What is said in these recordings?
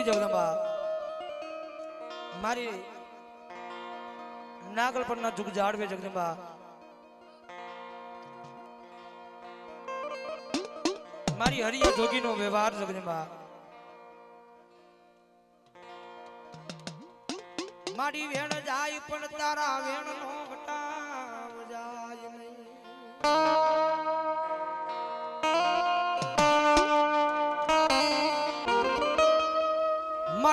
ઈ જગદંબા મારી નાગલ પરના જુગ જાળવે જગદંબા મારી હરિયા જોગીનો વ્યવહાર જગદંબા મારી વેણ જાય પણ તારા વેણ નો હટાવ જાય નહીં.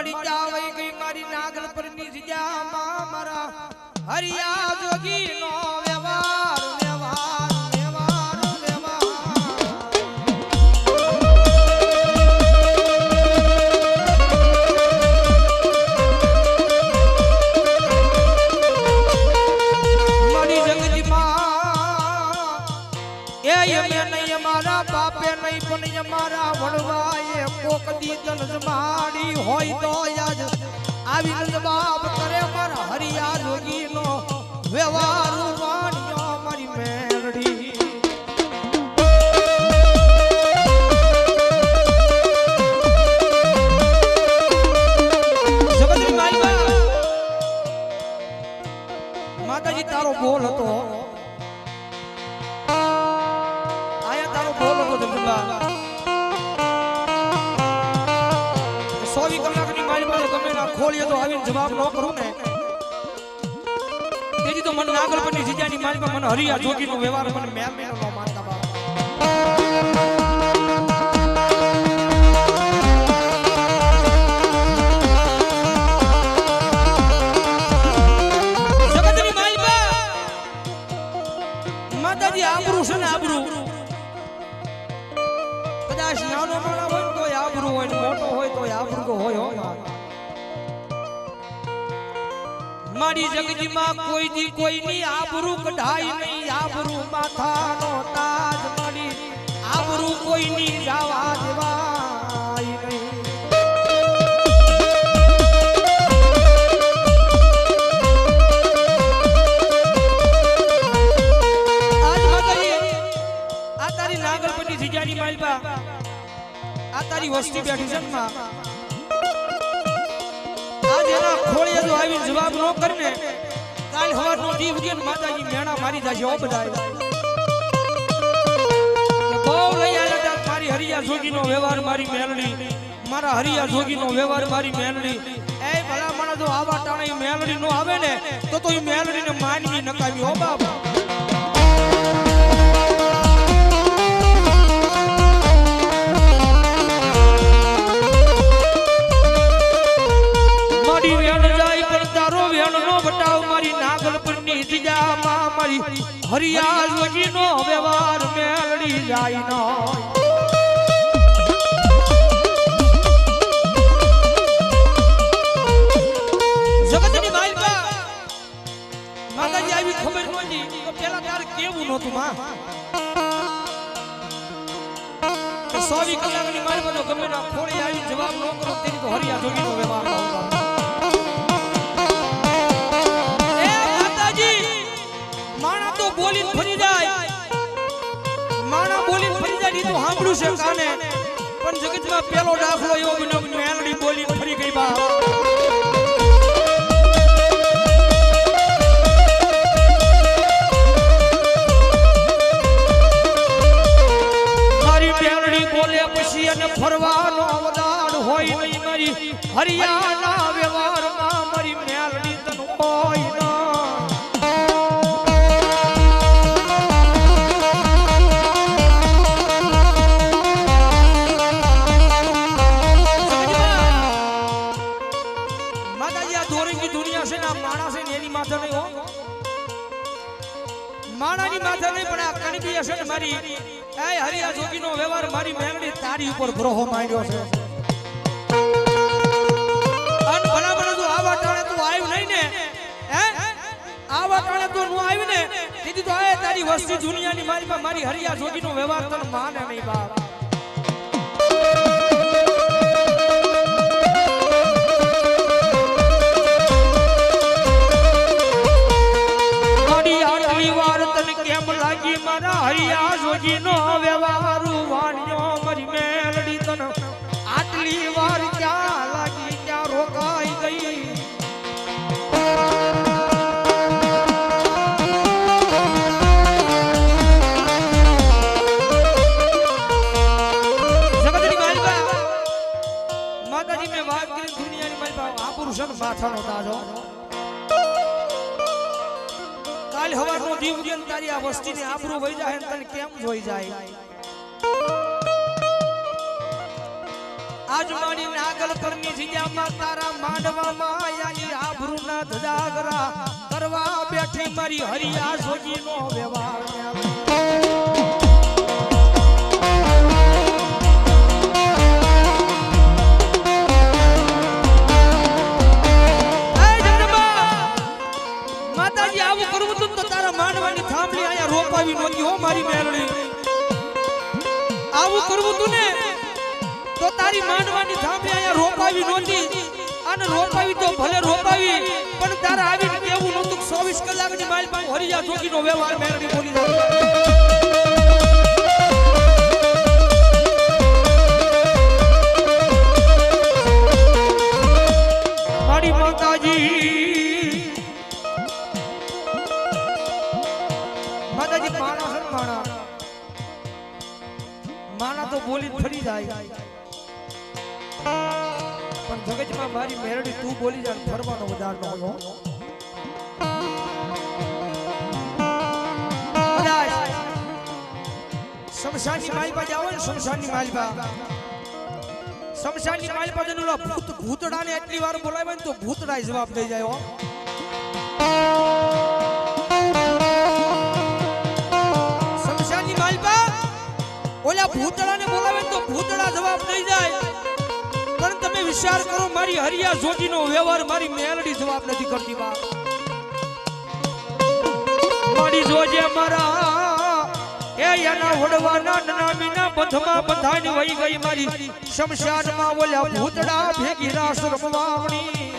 મારી જાવઈ ગઈ મારી નાગલ પરની જગ્યામાં મારા હરિયા જોગી નો માં કોઈ દી કોઈની આબરૂ કઢાઈ નહીં. આબરૂ માથાનો તાજ મળી. આબરૂ કોઈની જાવા દેવાય નહીં. આ તારી નાગરપતિ જીજાની માલપા, આ તારી વસ્તી બેઠી છે માં. આજ એના ખોળીએ જવાબ ન કરીને કાલ હવાર નો જીવ ને માતાજી મેણા મારી જશે ઓ બધાય. બહુ લઈ તા મારી હરિયા જોગીનો વ્યવહાર મારી મેલડી. મારા હરિયા જોગીનો વ્યવહાર મારી મેલડી. એ ભલા માણસ આવા ટાણે મેલડી નો આવે ને, તો તો એ મેલડી ને માનવી નકામી, હો બાપ. મારી લગી જોગીનો વ્યવહાર મેળડી જાય નો જગતની માલિકા માતાજી આવી ખબર નહોતી તો પેલા કેવું નહોતું માં? સોવી કલાકની બધો ગમે ના ખોળી આવી જવાબ ન કરો, તેની તો હરિયા જોગીનો વ્યવહાર બોલીને ફરી જાય. માણા બોલીને ફરી જાય ઈ તો સાંભળ્યું છે કાને. પણ જગતમાં પેલો દાખલો એવો બન્યો મેલડી બોલીને ફરી ગઈ બા. ફરવાનો અવદાન હોય મારી હરિયાણા વ્યવહારમાં ઉપર માંડ્યો છે. અન ભલા ભલા તું આવા ટાણે તું આવ્યું નહીં ને, હે? આવા ટાણે તું નું આવ્યું ને દીદી તો આ તારી વસ્તી દુનિયાની મારી પાસે મારી હરિયા જોગીનો વ્યવહાર તને માને નહીં બાપ. કેમ લાગી મારા હરિયા જોગીનો વ્યવહાર? આબરૂ છે ને માથાનો તાજો. કાલ હવારનો દીવ દિન તારી આ વસ્તીને આબરૂ વહી જાય તને કેમ જોઈ જાય? આજ મારી નાગલ કરની જીજામાં તારા માંડવામાં આયાની આબરૂના ધજાગરા કરવા બેઠી મારી હરિયા સોજીનો વ્યવહાર. આવું કરવું તું ને, તો તારી માંડવાની સામે અહીંયા રોપાવી નહોતી. અને રોપાવી તો ભલે રોપાવી, પણ તારા આવીને કેવું નહોતું ચોવીસ 24 કલાકની માઇલ પર હરિયા જોગીનો વ્યવહાર મેળવી બોલી માતાજી માતાજી માણસ છે ને માણસ માણા તો બોલી ફરી જાય. પણ જગતમાં મારી મેરડી તું બોલી જાય, ફરવાનો વધાર નો હોય શમશાનની માલિપા જાવ ને, શમશાનની માલિપા શમશાનની માલિપા ઓલા ભૂત ભૂતડાને એટલી વાર બોલાવે ને તો ભૂતડા જવાબ દઈ જાય ઓલા ભૂતડાને બોલાવે તો ભૂતડા જવાબ દઈ જાય. પણ તમે વિચાર કરો, મારી હરિયા જોજીનો વ્યવહાર, મારી મેલડી જવાબ નથી કરતી બા મારી જોજે મારા, એ એના વડવાના નનામીના બંધમાં બંધાની વહી ગઈ મારી. શમશાનમાં ઓલા ભૂતડા ભેગી રાસ રમવાવણી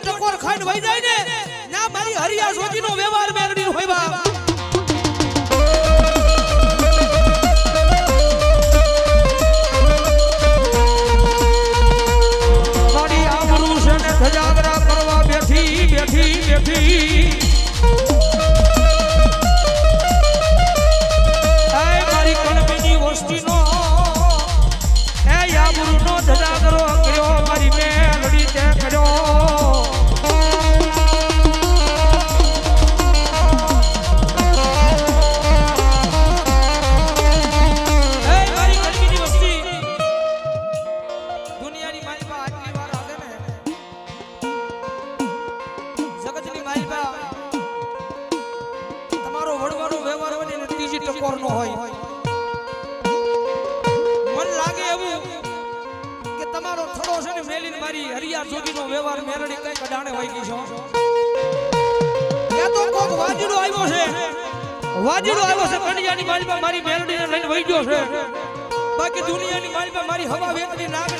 ટકોર ખાઈને વહી જાય ને ના મારી હરિયા નો વ્યવહાર મેલડી હોય બા બેઠી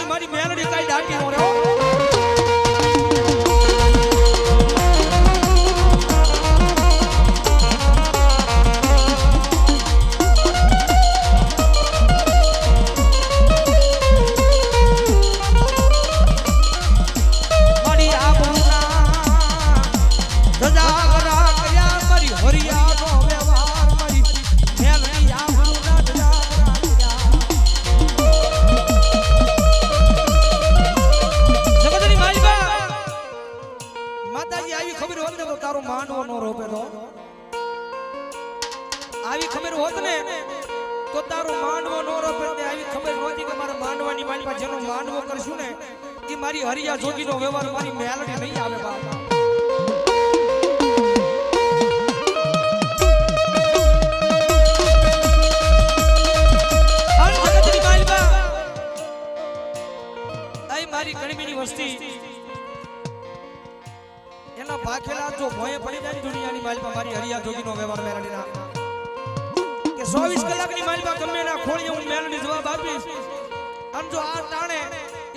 મારી મેલડી કઈ ડાકી નો રહ્યો આવી ખબર હોત ને તો તારું માનવો નો રોપે તો. આવી ખબર હોત ને તો તારું માનવો નો રોપે ને આવી ખબર નહોતી કે મારે માનવાની મારી પાસે જેનો માનવો કરશું ને એ મારી હરિયા જોગીનો વ્યવહાર, મારી મેલડી નહીં આવે બાપા. મારી ગણબીની વસ્તી. એના ભાખેલા જો ભોંય પડી જાય દુનિયાની માલિકા મારી હરિયા જોગીનો વ્યવહાર મેલડીના. કે 24 કલાકની માલિકા ગમે ના ખોળીએ, હું મેલડી જવાબ આપીશ. આમ જો આ ટાણે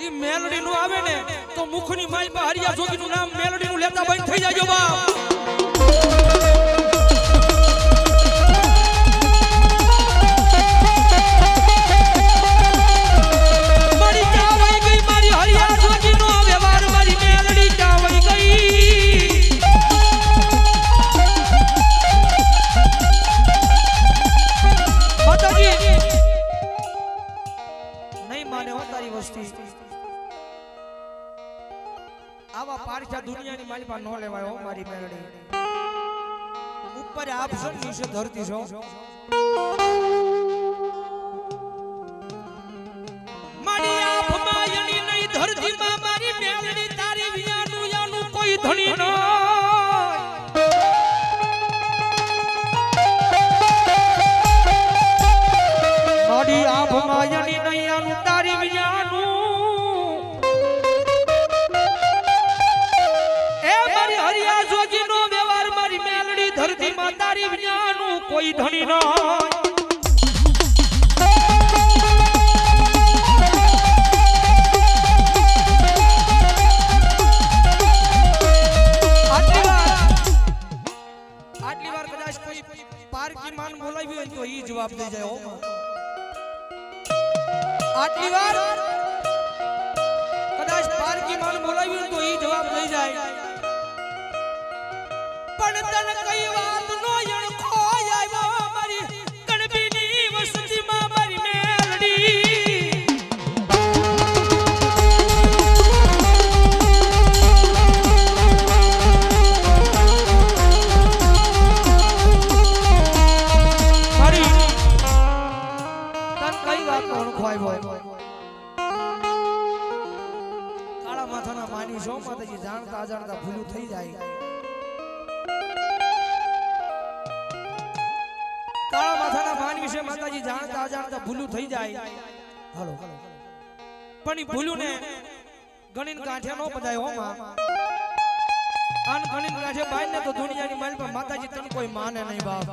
ઈ મેલડી નું આવે ને, તો મુખની માલિકા હરિયા જોગીનું નામ મેલડી નું લેતા બંધ થઈ જાય બાપ. તારી વસ્તી. આવા પારખા દુનિયાની મારી પાસે નો લેવાય મારી મેળડી ઉપર આપશો ને નીચે ધરતી છો. મારી મારી ધણી નહીં મારી મારી નો વ્યવહાર મારી મેલડી ધરતીમાં તારી વિયાનું કોઈ ધણી ન જવાબ દઈ જાય આટલી વાર પણ તન કઈ વાત નો જાય. હાલો. પણ એ ભૂલ્યું ને. ગણીન કાંઠે નો બધાય હો માં. આન ગણીન કાંઠે બાઈ ને તો દુનિયાની માલ પર માતાજી તને કોઈ માને નહીં બાપ.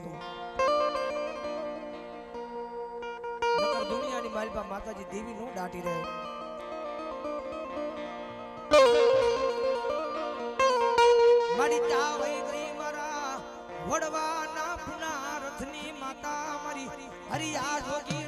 કરવા બેઠી હો તો નકર દુનિયાની મારી પાસે માતાજી દેવી નું દાટી રહે. મારી ચાવઈ ગઈ મારા વડવાના પુના રથની માતા મારી હરિયા જોગીનો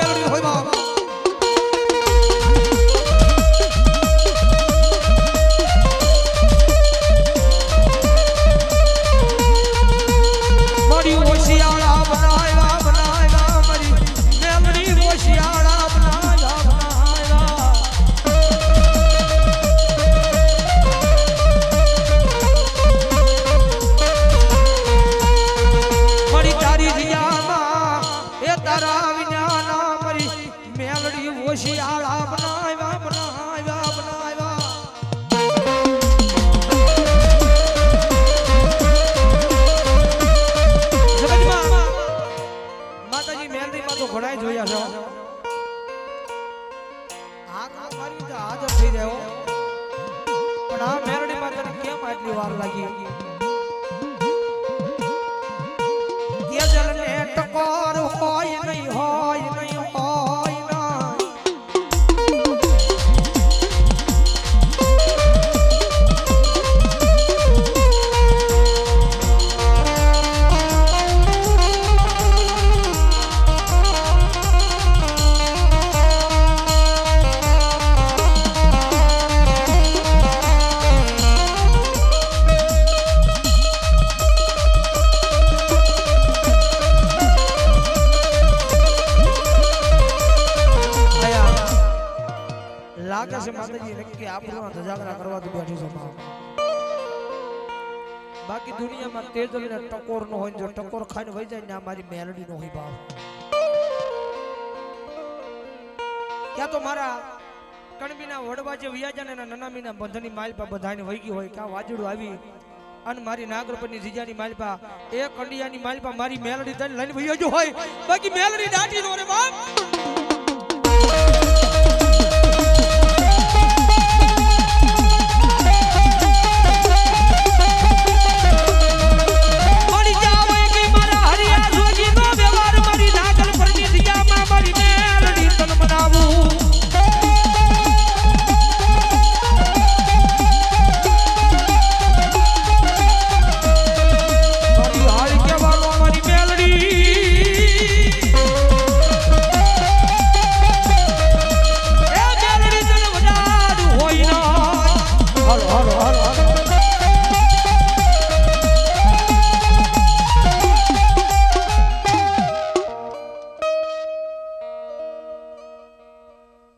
એ વિના ના મારી મેલડી હોશિયાળા બનાવ્યા બનાવ્યા બનાવ્યા. માતાજી મેલડીમાં તો ઘણા જોયા છે. હાથ મારી તો હાજર થઈ હો. પણ આ મેલડીમાં તને કેમ આટલી વાર લાગી? બાકી દુનિયામાં તેજલ ને ટકોર નો હોય જો ટકોર ખાઈને વહી જાય ને આ મારી મેલડી નો હોય ભાવ ક્યાં તો મારા કણબીના વડવા જે વ્યાજા ને નનામીના બંધની માલપા બધાને વહી ગઈ હોય ક્યાં વાજડું આવી અને મારી નાગરપની જીજાની માલપા એ કંડિયાની માલપા મારી મેલડી તને લઈને વહી ગયો હોય. બાકી મેલડી દાટી નો રે બાપ.